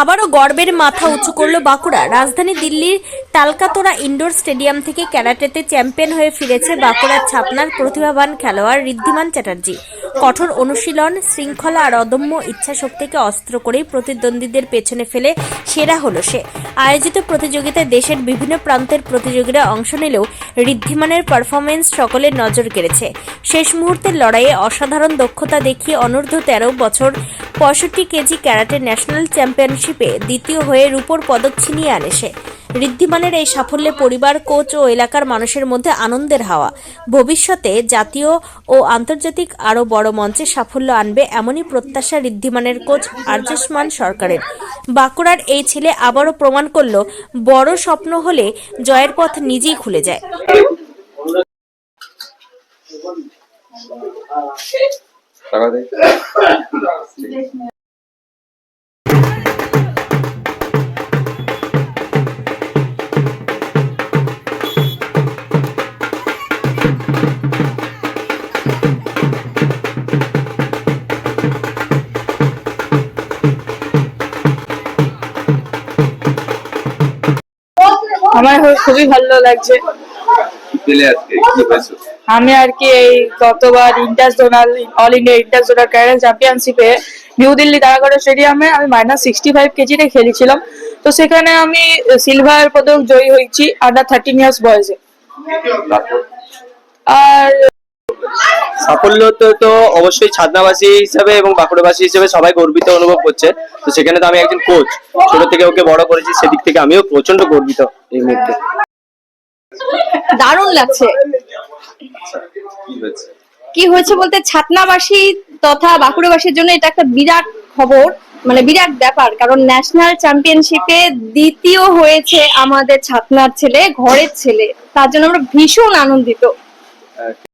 আবারও গর্বের মাথা উঁচু করল বাঁকুড়া। রাজধানী দিল্লির তালকাতোরা ইনডোর স্টেডিয়াম থেকে ক্যারাটেতে চ্যাম্পিয়ন হয়ে ফিরেছে বাঁকুড়ার ছাপনার প্রতিভাবান খেলোয়াড় ঋদ্ধিমান চ্যাটার্জি। কঠোর অনুশীলন, শৃঙ্খলা আর অদম্য ইচ্ছাশক্তিকে অস্ত্র করেই প্রতিদ্বন্দ্বীদের পেছনে ফেলে সেরা হলো সে। আয়োজিত প্রতিযোগিতায় দেশের বিভিন্ন প্রান্তের প্রতিযোগীরা অংশ নিলেও ঋদ্ধিমানের পারফরমেন্স সকলের নজর কেড়েছে। শেষ মুহূর্তের লড়াইয়ে অসাধারণ দক্ষতা দেখিয়ে অনূর্ধ্ব তেরো বছর পঁয়ষট্টি কেজি ক্যারাটে ন্যাশনাল চ্যাম্পিয়নশিপে দ্বিতীয় হয়ে রূপোর পদক ছিনিয়ে আনে সে। ঋদ্ধিমানের এই সাফল্যে পরিবার, কোচ ও এলাকার মানুষের মধ্যে আনন্দের হাওয়া। ভবিষ্যতে জাতীয় ও আন্তর্জাতিক আরও বড় মঞ্চে সাফল্য আনবে এমনই প্রত্যাশা ঋদ্ধিমানের কোচ আর্যুষ্মান সরকারের। বাঁকুড়ার এই ছেলে আবারও প্রমাণ করল, বড় স্বপ্ন হলে জয়ের পথ নিজেই খুলে যায়। টাকা দে। আমার খুবই ভালো লাগছে। পেলে আজকে কি আমি আর কি এই গতবার inter zonal all India inter zonal Carroll চ্যাম্পিয়নশিপে নিউ দিল্লি তারাগড় স্টেডিয়ামে আমি মাইনাস সিক্সটি ফাইভ কেজিতে খেলেছিলাম। তো সেখানে আমি সিলভার পদক জয়ী হয়েছি আন্ডার থার্টিন ইয়ার্স বয়সে। আর সাফল্য তো তো অবশ্যই ছাদনাবাসী হিসেবে এবং বাঁকুড়াবাসী হিসেবে সবাই গর্বিত অনুভব করছে। তো সেখানে তো আমি একজন কোচ ছোট থেকে ওকে বড় করেছি সেদিক থেকে আমিও প্রচণ্ড গর্বিত এই মুহূর্তে। দারুণ লাগছে। কি হয়েছে? বলতে ছাতনাবাসী তথা বাঁকুড়াবাসীর জন্য এটা একটা বিরাট খবর মানে বিরাট ব্যাপার কারণ ন্যাশনাল চ্যাম্পিয়নশিপে দ্বিতীয় হয়েছে আমাদের ছাতনার ছেলে ঘরের ছেলে। তার জন্য আমরা ভীষণ আনন্দিত।